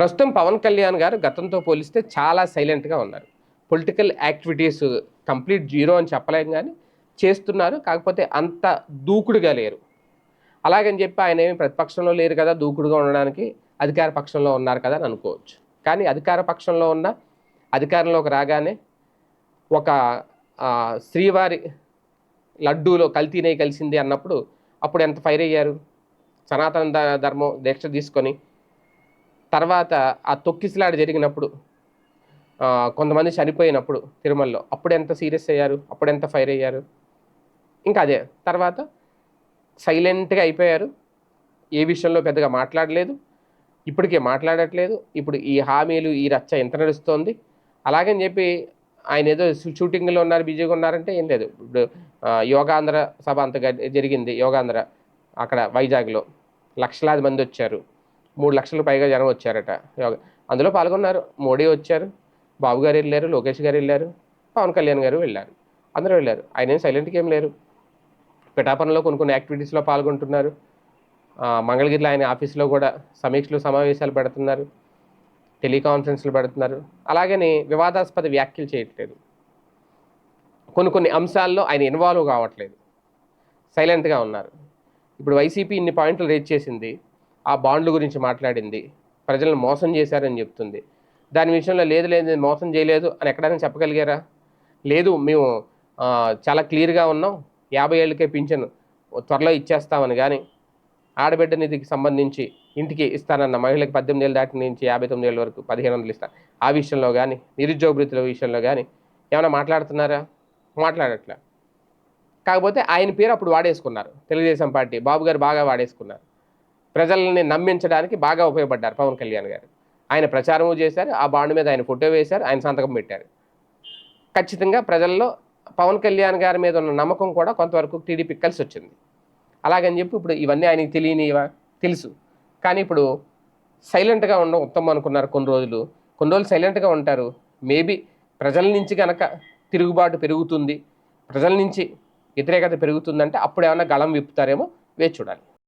ప్రస్తుతం పవన్ కళ్యాణ్ గారు గతంతో పోలిస్తే చాలా సైలెంట్గా ఉన్నారు. పొలిటికల్ యాక్టివిటీస్ కంప్లీట్ జీరో అని చెప్పలేం కానీ చేస్తున్నారు. కాకపోతే అంత దూకుడుగా లేరు. అలాగని చెప్పి ఆయన ఏమి ప్రతిపక్షంలో లేరు కదా దూకుడుగా ఉండడానికి అధికార పక్షంలో ఉన్నారు కదా అని అనుకోవచ్చు. కానీ అధికార పక్షంలో ఉన్న అధికారంలోకి రాగానే ఒక శ్రీవారి లడ్డూలో కల్తీనే కలిసింది అన్నప్పుడు అప్పుడు ఎంత ఫైర్ అయ్యారు? సనాతన ధర్మం దీక్ష తీసుకొని తర్వాత ఆ తొక్కిసలాడ జరిగినప్పుడు కొంతమంది చనిపోయినప్పుడు తిరుమలలో అప్పుడు ఎంత సీరియస్ అయ్యారు? అప్పుడు ఎంత ఫైర్ అయ్యారు? ఇంకా అదే. తర్వాత సైలెంట్గా అయిపోయారు. ఏ విషయంలో పెద్దగా మాట్లాడలేదు. ఇప్పటికే మాట్లాడట్లేదు. ఇప్పుడు ఈ హామీలు ఈ రచ్చ ఎంత నడుస్తోంది? అలాగని చెప్పి ఆయన ఏదో షూటింగ్లో ఉన్నారు బిజీగా ఉన్నారంటే ఏం లేదు. ఇప్పుడు యోగాంధ్ర సభ అంత గ- జరిగింది. యోగాంధ్ర అక్కడ వైజాగ్లో. లక్షలాది మంది వచ్చారు. మూడు లక్షలకు పైగా జనం వచ్చారట. యోగా అందులో పాల్గొన్నారు. మోడీ వచ్చారు. బాబు గారు వెళ్ళారు. లోకేష్ గారు వెళ్ళారు. పవన్ కళ్యాణ్ గారు వెళ్ళారు. అందరూ వెళ్ళారు. ఆయన ఏం సైలెంట్గా ఏం లేరు. పిఠాపురంలో కొన్ని కొన్ని యాక్టివిటీస్లో పాల్గొంటున్నారు. మంగళగిరిలో ఆయన ఆఫీస్లో కూడా సమీక్షలు సమావేశాలు పెడుతున్నారు. టెలికాన్ఫరెన్స్లు పెడుతున్నారు. అలాగని వివాదాస్పద వ్యాఖ్యలు చేయట్లేదు. కొన్ని కొన్ని అంశాల్లో ఆయన ఇన్వాల్వ్ కావట్లేదు. సైలెంట్గా ఉన్నారు. ఇప్పుడు వైసీపీ ఇన్ని పాయింట్లు రేజ్ చేసింది. ఆ బాండ్ల గురించి మాట్లాడింది. ప్రజలను మోసం చేశారని చెప్తుంది. దాని విషయంలో లేదు లేదు మోసం చేయలేదు అని ఎక్కడైనా చెప్పగలిగారా? లేదు మేము చాలా క్లియర్గా ఉన్నాం. యాభై ఏళ్ళకే పింఛను త్వరలో ఇచ్చేస్తామని కానీ ఆడబిడ్డ నిధికి సంబంధించి ఇంటికి ఇస్తానన్న మహిళకి పద్దెనిమిది ఏళ్ళు దాటి నుంచి యాభై తొమ్మిది ఏళ్ళ వరకు పదిహేను వందలు ఇస్తాను ఆ విషయంలో కానీ నిరుద్యోగ వృత్తుల విషయంలో కానీ ఏమైనా మాట్లాడుతున్నారా? మాట్లాడట్లే. కాకపోతే ఆయన పేరు అప్పుడు వాడేసుకున్నారు. తెలుగుదేశం పార్టీ. బాబు గారు బాగా వాడేసుకున్నారు. ప్రజల్ని నమ్మించడానికి బాగా ఉపయోగపడ్డారు పవన్ కళ్యాణ్ గారు. ఆయన ప్రచారము చేశారు ఆ బాండ్ మీద ఆయన ఫోటో వేశారు ఆయన సంతకం పెట్టారు. ఖచ్చితంగా ప్రజల్లో పవన్ కళ్యాణ్ గారి మీద ఉన్న నమ్మకం కూడా కొంతవరకు టీడీపీ కలిసి వచ్చింది. అలాగని చెప్పి ఇప్పుడు ఇవన్నీ ఆయనకి తెలియనివా? తెలుసు. కానీ ఇప్పుడు సైలెంట్గా ఉండడం ఉత్తమం అనుకున్నారు కొన్ని రోజులు. కొన్ని రోజులు సైలెంట్గా ఉంటారు. మేబీ ప్రజల నుంచి కనుక తిరుగుబాటు పెరుగుతుంది. ప్రజల నుంచి వ్యతిరేకత పెరుగుతుందంటే అప్పుడు ఏమైనా గళం విప్పుతారేమో వేచి చూడాలి.